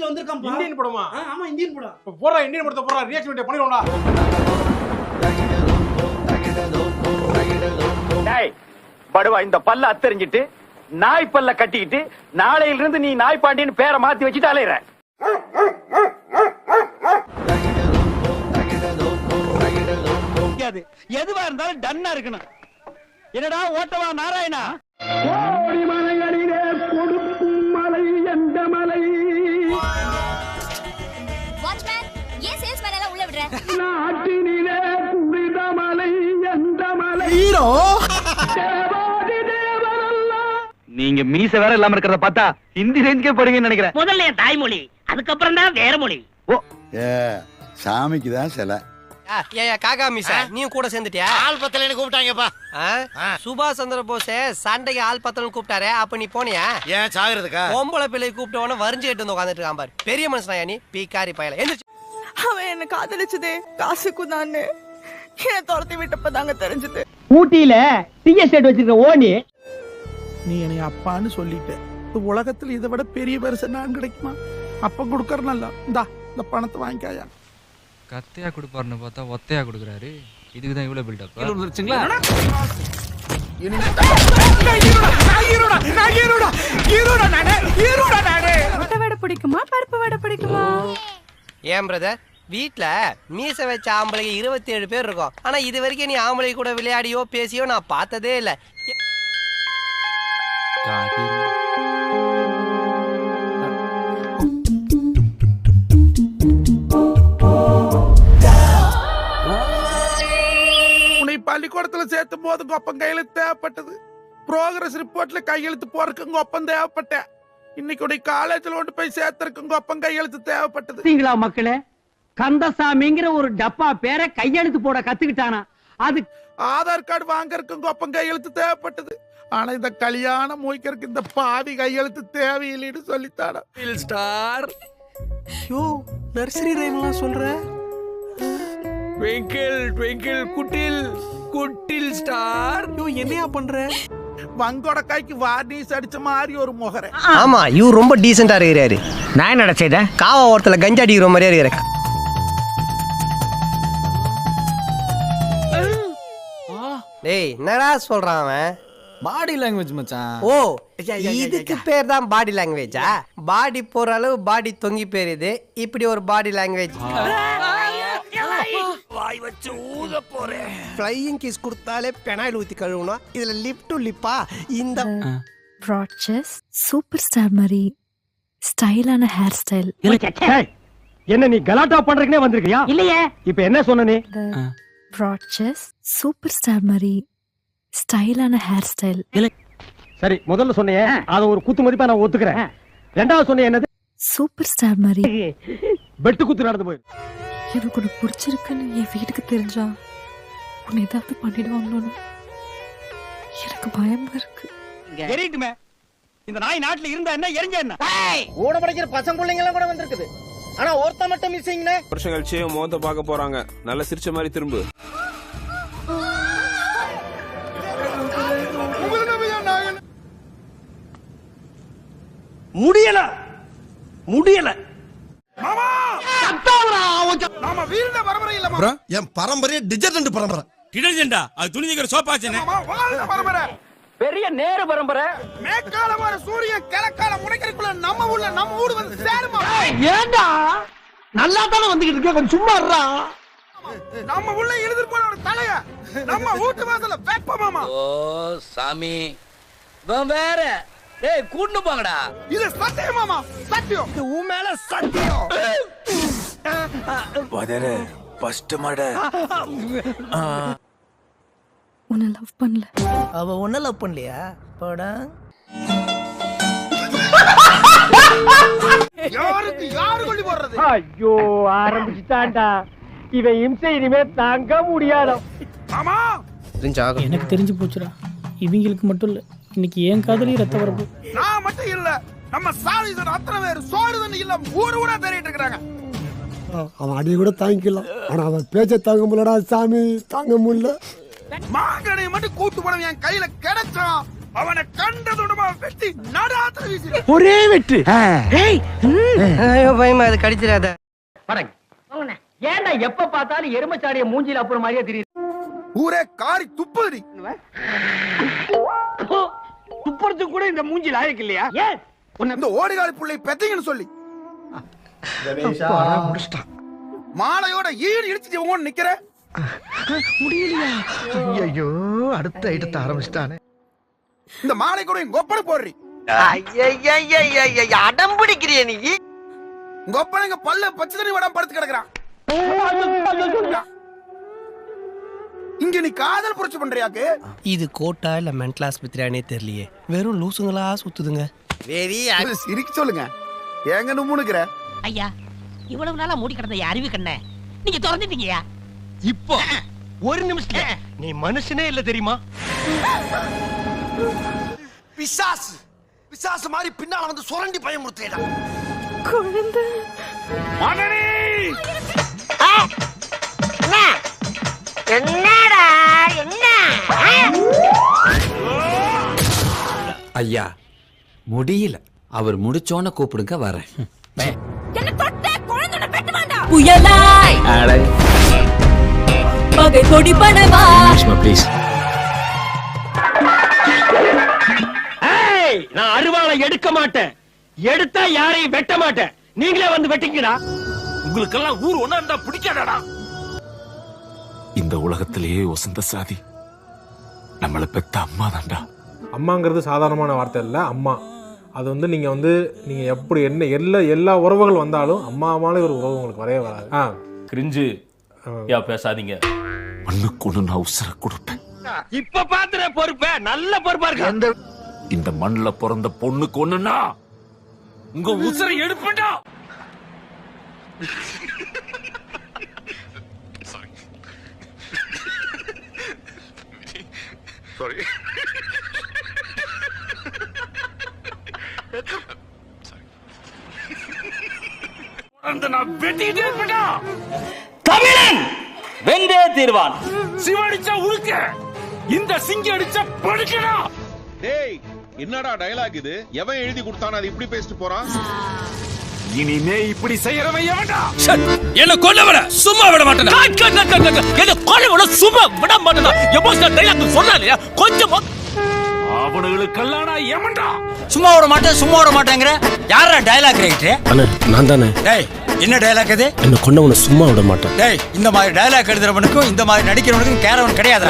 லிஸ்ட்ல வந்திருக்கான் இந்தியன் படமா? ஆமா இந்தியன் படம். இப்ப போடுறா இந்தியன் படத்தை போடுறா ரியாக்ஷன் வீடியோ பண்ணிடுவோம்டா. டேய் படுவா இந்த பல்ல அத்தறிஞ்சிட்டு நாய் பல்ல கட்டிக்கிட்டு நாளையில இருந்து நீ நாய் பாண்டியன்னு பேரை மாத்தி வச்சுட்டு அலையிற. எதுவா இருந்தாலும் டன்னா இருக்கணும். என்னடா ஓட்டவா நாராயணா? மலை நீங்க மீச வேற இல்லாம இருக்கிறத பார்த்தா ஹிந்தி ரேஞ்சுக்கே போறீங்கன்னு நினைக்கிறேன். முதல்ல என் தாய்மொழி அதுக்கப்புறம் தான் வேற மொழி. ஏ சாமிக்கு தான் சிலை. ஏயா காக்கா மிஸ் நீயும் கூட சேர்ந்துட்டியா? ஆள் பத்தலைன்னு கூப்பிட்டாங்கப்பா? சுபாஷ் சந்திர போஸ் சண்டைக்கு ஆள் பத்தலன்னு கூப்பிட்டாரே. அப்ப நீ போனியா? ஏன் சாகுறதுக்கா? பொம்பளை பிள்ளை கூப்பிட்டவன வரிஞ்சுக்கிட்டு வந்து உட்காந்துட்டு இருக்கான் பாரு. பெரிய மனுஷனா நீ? பீக்காரி பயல. எந்திரிச்சு. அவன் என்ன காதலிச்சதே காசுக்கும் தானே என்ன துரத்தி விட்டப்பதாங்க தெரிஞ்சது. ஊட்டியில டீ எஸ்டேட் வச்சிருக்க ஓனி. நீ என்னை அப்பான்னு சொல்லிட்ட. உலகத்துல இதை விட பெரிய பரிசு நான் கிடைக்குமா? அப்ப கொடுக்கறனல்ல இந்தா இந்த பணத்தை வாங்கிக்காயா. கத்தையா கொடுப்பாருன்னு பார்த்தா ஒத்தையா கொடுக்குறாரு. இதுக்கு தான் இவ்வளோ பில்டப் வடை பிடிக்குமா? பருப்பு வடை பிடிக்குமா? ஏன் பிரதர் வீட்ல மீச வச்ச ஆம்பளைங்க இருபத்தி ஏழு பேர் இருக்கும். ஆனா இது வரைக்கும் நீ ஆம்பளை கூட விளையாடியோ பேசியோ நான் பார்த்ததே இல்ல. உன்னை பள்ளிக்கூடத்துல சேர்த்தும் போது கொப்பம் கையெழுத்து தேவைப்பட்டது. ப்ரோக்ரஸ் ரிப்போர்ட்ல கையெழுத்து போறதுக்கு கொப்பம் தேவைப்பட்டேன். இன்னைக்கு உடைய காலேஜ்ல கொண்டு போய் சேர்த்திருக்கும் கொப்பம் கையெழுத்து தேவைப்பட்டது. பாத்தீங்களா மக்களே? கந்தசாமிங்கிற ஒரு டப்பா பேரை கையெழுத்து போட கத்துக்கிட்டானா? அது ஆதார் கார்டு வாங்கறதுக்கும் கொப்பம் கையெழுத்து தேவைப்பட்டது. ஆனா இந்த கல்யாணம் மூய்க்கறதுக்கு இந்த பாவி கையெழுத்து தேவையில்லைன்னு சொல்லித்தாடா ஸ்டார் யோ நர்சரி ரைம்லாம் சொல்ற? Twinkle twinkle little little star யோ என்னையா பண்ற? வங்கோட கைக்கு வார்னிஸ் அடிச்ச மாதிரி ஒரு முகரை. ஆமா இவர் ரொம்ப டீசெண்டா இருக்கிறாரு. நான் என்னடா செய்தேன்? காவா ஓரத்துல கஞ்சா அடிக்கிற மாதிரியே இருக்கிறேன் டேய் என்னடா சொல்றான் அவன்? பாடி லாங்குவேஜ் மச்சான். ஓ இதுக்கு பேர் தான் பாடி லாங்குவேஜா பாடி போற அளவு பாடி தொங்கி போயிருது. இப்படி ஒரு பாடி லாங்குவேஜ் ஃப்ளையிங் கிஸ் கொடுத்தாலே பெனாயில் ஊத்தி கழுவணும். இதுல லிப் டு லிப்பா இந்த ப்ராட்சஸ் சூப்பர் ஸ்டார் மாதிரி ஸ்டைலான ஹேர் ஸ்டைல் என்ன நீ கலாட்டா பண்றதுக்குனே வந்திருக்கியா? இல்லையே. இப்ப என்ன சொன்ன நீ? ப்ராட்சஸ் சூப்பர் ஸ்டார் மாதிரி ஸ்டைலான ஹேர் ஸ்டைல் சரி முதல்ல சொன்னியே அத ஒரு குத்து மதிப்பா நான் ஒத்துக்கிறேன். ரெண்டாவது சொன்னியே என்னது? சூப்பர் ஸ்டார் மாதிரி. வெட்டு குத்து நடந்து போய் எனக்கு உன்னை பிடிச்சிருக்குன்னு என் வீட்டுக்கு தெரிஞ்சா உன்னை ஏதாவது பண்ணிடுவாங்களோன்னு. எனக்கு பயமா இருக்கு. எரியட்டுமே. இந்த நாய் நாட்டுல இருந்தா என்ன எரிஞ்ச என்ன? கூட படிக்கிற பசங்க பிள்ளைங்க எல்லாம் கூட வந்திருக்குது. ஆனா ஒருத்த மட்டும் மிஸ்ஸிங்னே. வருஷம் கழிச்சு முகத்தை பார்க்க போறாங்க. நல்லா சிரிச்ச மாதிரி திரும்பு. முடியல. முடியல. நாம வீழ்ந்த பரம்பரை இல்ல என் பரம்பரையே டிஜர்டன்ட் பரம்பரை. டிடர்ஜென்டா அது துணி நிக்கிற சோப்பாச்சனே வாழ்ந்த பரம்பரை. பெரிய நேரு பரம்பரை. மேற்கால வர சூரியன் கிழக்கால முனைக்கிறதுக்குள்ள நம்ம ஊர்ல நம்ம ஊர் வந்து சேருமா? ஏண்டா? நல்லா தானே வந்துகிட்டு இருக்க கொஞ்சம் சும்மா இருடா. நம்ம உள்ள எழுதிட்டு போன தலைய. நம்ம வீட்டு வாசல்ல வைப்போமாமா. ஓ சாமி. இவன் வேற. டேய் கூட்டு போங்கடா. இது சத்தியமாமா சத்தியம். இது உன் மேல சத்தியம். ஃபர்ஸ்ட் மட உன்னை லவ் பண்ணல. அவ ஒன்னும் லவ் பண்ணலையா? போடா யாருக்கு யாரு கொல்லி போடுறது? ஐயோ ஆரம்பிச்சுட்டான்டா. இவன் இம்சை இனிமே தாங்க முடியாத. ஆமா. எனக்கு தெரிஞ்சு போச்சுடா. இவங்களுக்கு மட்டும் இல்ல. இன்னைக்கு ஏன் காதலி ரத்த வரப்பு நான் மட்டும் இல்ல. நம்ம சாதிசன் அத்தனை பேர் சோறு தண்ணி இல்ல ஊரு ஊரா தேடிட்டு இருக்காங்க அவன் அடியை கூட தாங்கிக்கலாம். ஆனா அவன் பேச்ச தாங்க முடியலடா சாமி. தாங்க முடியல. மாங்கனையை மட்டும் கூட்டு போன என் கையில கிடைச்சான். அவனை கண்டதுடமா வெட்டி நடாத்துல வீசி ஒரே வெட்டு. ஐயோ பயமா அது கடிச்சிடாத. வணக்கம் ஏன்டா எப்ப பார்த்தாலும் எருமச்சாடிய மூஞ்சில அப்புறம் மாதிரியே தெரியுது. ஊரே காரி துப்புதுடி. துப்புறதுக்கு கூட இந்த மூஞ்சி லாயக்கு இல்லையா? ஏன்? இந்த ஓடுகாலி புள்ளை பெத்தீங்கன்னு சொல்லி. மாலையோட ஈடு இடிச்சு உங்க நிக்கிற ஐயோ அடுத்த இடத்த ஆரம்பிச்சிட்டானே. இந்த மாலை கூட எங்க ஒப்பனை போடுறி. அடம் பிடிக்கிறிய நீ இங்க பல்ல பச்சை தண்ணி வடம் படுத்து கிடக்குறான் இங்க நீ காதல் புரட்சி பண்றியாக்கு இது கோட்டா இல்ல மென்டல் ஆஸ்பத்திரியானே தெரியலையே வெறும் லூசுங்களா சுத்துதுங்க வெரி சிரிக்க சொல்லுங்க ஏங்க நும்முனுக்குற ஐயா இவ்வளவு நாளா மூடி கிடந்த அறிவு கண்ண நீங்க திறந்துட்டீங்கயா இப்போ. ஒரு நிமிஷத்துல. நீ மனுஷனே இல்ல தெரியுமா? பிசாசு. பிசாசு மாதிரி பின்னால வந்து சுரண்டி பயமுறுத்தேடா குழந்தை. என்னடா என்ன? ஐயா முடியல. அவர் முடிச்சோன்னு கூப்பிடுங்க வரேன். என்ன தொட்ட குழந்தை பெற்று வேண்டாம் புயலாய். பகை கொடி படவா ப்ளீஸ் ஏய் நான் அருவாளை எடுக்க மாட்டேன். எடுத்தா யாரையும் வெட்ட மாட்டேன். நீங்களே வந்து வெட்டிங்கடா உங்களுக்கெல்லாம் ஊர் ஒண்ணா இருந்தா பிடிக்காதடா. இந்த உலகத்திலேயே வசந்த சாதி. நம்மள பெத்த அம்மா தான்டா. அம்மாங்கிறது சாதாரணமான வார்த்தை இல்லை அம்மா. அது வந்து நீங்கள் வந்து நீங்கள் எப்படி என்ன எல்லா எல்லா உறவுகள் வந்தாலும் அம்மாவான ஒரு உறவு உங்களுக்கு வரவே வராது. ஆ. கிரிஞ்சு யா பேசாதீங்க. மண்ணுக்கு ஒண்ணு நான் உசுர கொடுப்பேன். இப்ப பாத்துற பொறுப்ப. நல்ல பொறுப்பா இருக்கு? இந்த மண்ணுல பிறந்த பொண்ணுக்கு ஒண்ணுன்னா உங்க உசுரை எடுப்பேன்டா. அந்த நான் வெட்டிக்கிட்டே இருப்பேன்டா. தமிழன்! வெந்தே தீர்வான். சிவடிச்சா உழுக்க இந்த சிங்கி அடிச்சா படுக்கடா டேய் என்னடா டயலாக் இது? எவன் எழுதி கொடுத்தானே அது இப்படி பேசிட்டு போறான்? இனிமே இப்படி செய்யறவன் எவன்டா? என்ன கொல்ல விட சும்மா விட மாட்டேன்? என்ன கொல்ல விட சும்மா விட மாட்டேன்? எமோஷனல் டைலாக் சொன்னாலே கொஞ்சம் அவனுங்களுக்கெல்லாம் நான் எவன்டா? சும்மா விட மாட்டேன் சும்மா விட மாட்டேங்கிற. யாரா டயலாக் ரைட்டு? நான் தானே? டேய் என்ன டயலாக் இது? என்ன கொண்டவனை சும்மா விட மாட்டேன். டேய் இந்த மாதிரி டயலாக் எழுதுறவனுக்கும் இந்த மாதிரி நடிக்கிறவனுக்கும் கேரவன் கிடையாது